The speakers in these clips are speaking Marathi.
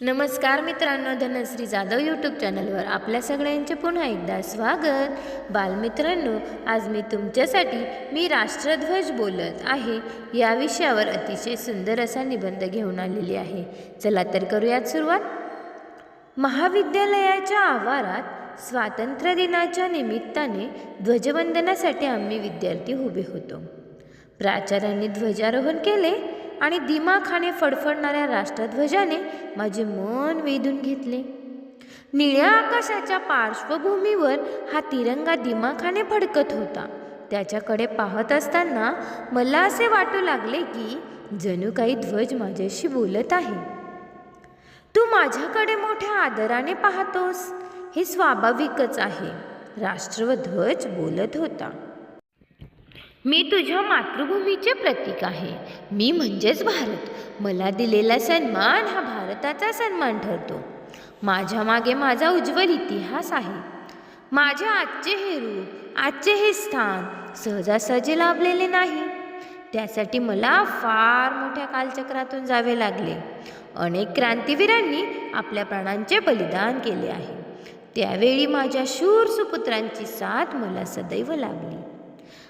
नमस्कार मित्रांनो धनश्री जाधव यूट्यूब चॅनलवर आपल्या सगळ्यांचे पुन्हा एकदा स्वागत. बालमित्रांनो आज मी तुमच्यासाठी मी राष्ट्रध्वज बोलत आहे. या विषयावर अतिशय सुंदर असा निबंध घेऊन आलेली आहे. चला तर करूयात सुरुवात. महाविद्यालयाच्या आवारात स्वातंत्र्य दिनाच्या निमित्ताने ध्वजवंदनासाठी आम्ही विद्यार्थी उभे होतो. प्राचार्यांनी ध्वजारोहण केले. आणि दिमाखाने फडफडणाऱ्या राष्ट्रध्वजाने माझे मन वेधून घेतले. निळ्या आकाशाच्या पार्श्वभूमीवर हा तिरंगा दिमाखाने फडकत होता. त्याच्याकडे पाहत असताना मला असे वाटू लागले की जणू काही ध्वज माझ्याशी बोलत आहे. तू माझ्याकडे मोठ्या आदराने पाहतोस. हे स्वाभाविकच आहे. राष्ट्रध्वज बोलत होता. मी तुझ्या मातृभूमीचे प्रतीक आहे. मी म्हणजेच भारत. मला दिलेला सन्मान हा भारताचा सन्मान ठरतो. माझ्या मागे माझा उज्ज्वल इतिहास आहे. माझे आजचे हे रूप आजचे हे स्थान सहजासहजी लाभलेले नाही. त्यासाठी मला फार मोठ्या कालचक्रातून जावे लागले. अनेक क्रांतीवीरांनी आपल्या प्राणांचे बलिदान केले आहे. त्यावेळी माझ्या शूर सुपुत्रांची साथ मला सदैव लाभली.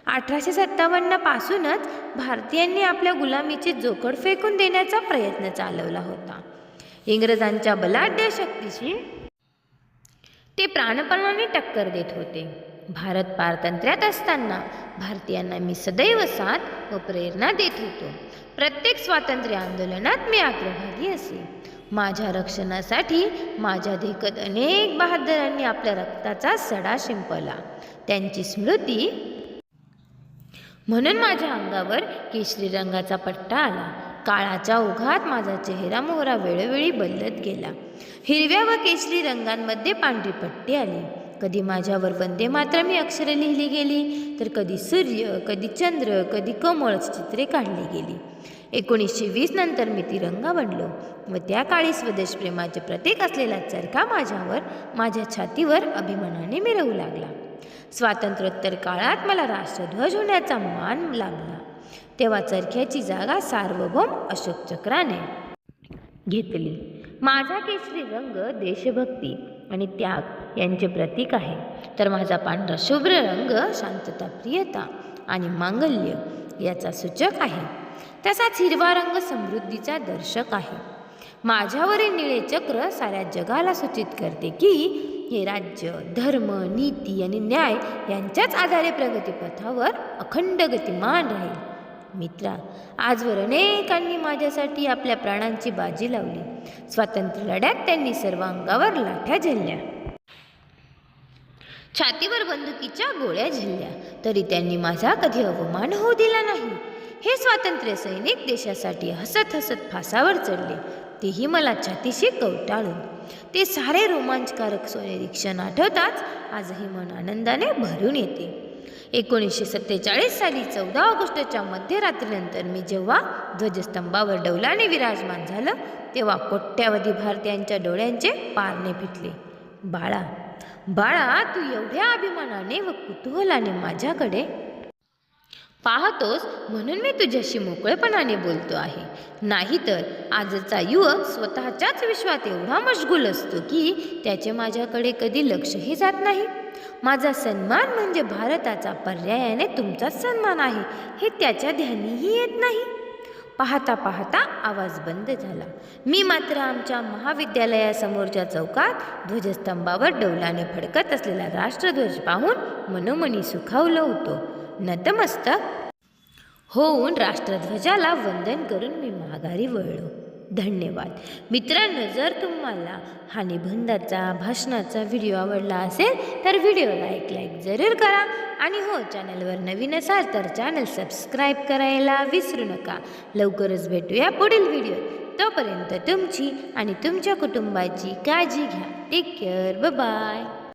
अठराशे सत्तावन्न पासूनच भारतीयांनी आपल्या गुलामीची जोखड फेकून देण्याचा प्रयत्न चालवला होता. इंग्रजांच्या बलाढ्य शक्तीशी ते प्राणपणाने टक्कर देत होते. भारत पारतंत्र्यात असताना भारतीयांना मी सदैव साथ व प्रेरणा देत होतो. प्रत्येक स्वातंत्र्य आंदोलनात मी अग्रभागी असे. माझ्या रक्षणासाठी माझ्या देखत अनेक बहादरांनी आपल्या रक्ताचा सडा शिंपला. त्यांची स्मृती म्हणून माझ्या अंगावर केशरी रंगाचा पट्टा आला. काळाच्या ओघात माझा चेहरा मोहरा वेळोवेळी बदलत गेला. हिरव्या व केशरी रंगांमध्ये पांढरी पट्टी आली. कधी माझ्यावर वंदे मात्र मी अक्षरे लिहिली गेली तर कधी सूर्य कधी चंद्र कधी कमळ चित्रे काढली गेली. एकोणीसशे वीस नंतर मी तिरंगा बनलो व त्या काळी स्वदेश प्रेमाचे प्रतीक असलेला चरखा माझ्यावर माझ्या छातीवर अभिमानाने मिरवू लागला. स्वातंत्र्योत्तर काळात मला राष्ट्रध्वज होण्याचा मान लाभला तेव्हा चरख्याची जागा सार्वभौम अशोक चक्राने घेतली. माझा केशरी रंग देशभक्ती आणि त्याग यांचे प्रतीक आहे. तर माझा पांढरा शुभ्र रंग शांतता प्रियता आणि मांगल्य याचा सूचक आहे. तसाच हिरवा रंग समृद्धीचा दर्शक आहे. माझ्यावरील निळे चक्र साऱ्या जगाला सूचित करते की हे राज्य धर्म नीती आणि न्याय यांच्याच आधारे प्रगतीपथावर अखंड गतिमान राहील. मित्रा आजवर अनेकांनी माझ्यासाठी आपल्या प्राणांची बाजी लावली. स्वातंत्र्य लढ्यात त्यांनी सर्व अंगावर लाठ्या झेलल्या. छातीवर बंदुकीच्या गोळ्या झेलल्या. तरी त्यांनी माझा कधी अवमान होऊ दिला नाही. हे स्वातंत्र्य सैनिक देशासाठी हसत हसत फासावर चढले. तेही मला छातीशी कवटाळून. ते सारे रोमांचकारक स्वनिरीक्षण आठवताच आजही मन आनंदाने भरून येते. एकोणीसशे सत्तेचाळीस साली चौदा ऑगस्टच्या मध्यरात्रीनंतर मी जेव्हा ध्वजस्तंभावर डौलाने विराजमान झालं तेव्हा कोट्यावधी भारतीयांच्या डोळ्यांचे पारणे फिटले. बाळा बाळा तू एवढ्या अभिमानाने व कुतूहलाने माझ्याकडे पाहतोस म्हणून मी तुझ्याशी मोकळेपणाने बोलतो आहे. नाहीतर आजचा युवक स्वतःच्याच विश्वात एवढा मशगूल असतो की त्याचे माझ्याकडे कधी लक्षही जात नाही. माझा सन्मान म्हणजे भारताचा पर्यायाने तुमचाच सन्मान आहे हे त्याच्या ध्यानीही येत नाही. पाहता पाहता आवाज बंद झाला. मी मात्र आमच्या महाविद्यालयासमोरच्या चौकात ध्वजस्तंभावर डौलाने फडकत असलेला राष्ट्रध्वज पाहून मनोमनी सुखावलं होतो. नतमस्तक. होऊन राष्ट्रध्वजाला वंदन करून मी माघारी वळलो. धन्यवाद. मित्रांनो जर तुम्हाला हा निबंधाचा भाषणाचा व्हिडिओ आवडला असेल तर व्हिडिओला एक लाईक जरूर करा. आणि हो चॅनलवर नवीन असाल तर चॅनल सबस्क्राईब करायला विसरू नका. लवकरच भेटूया पुढील व्हिडिओ तोपर्यंत तुमची आणि तुमच्या कुटुंबाची काळजी घ्या. Take care bye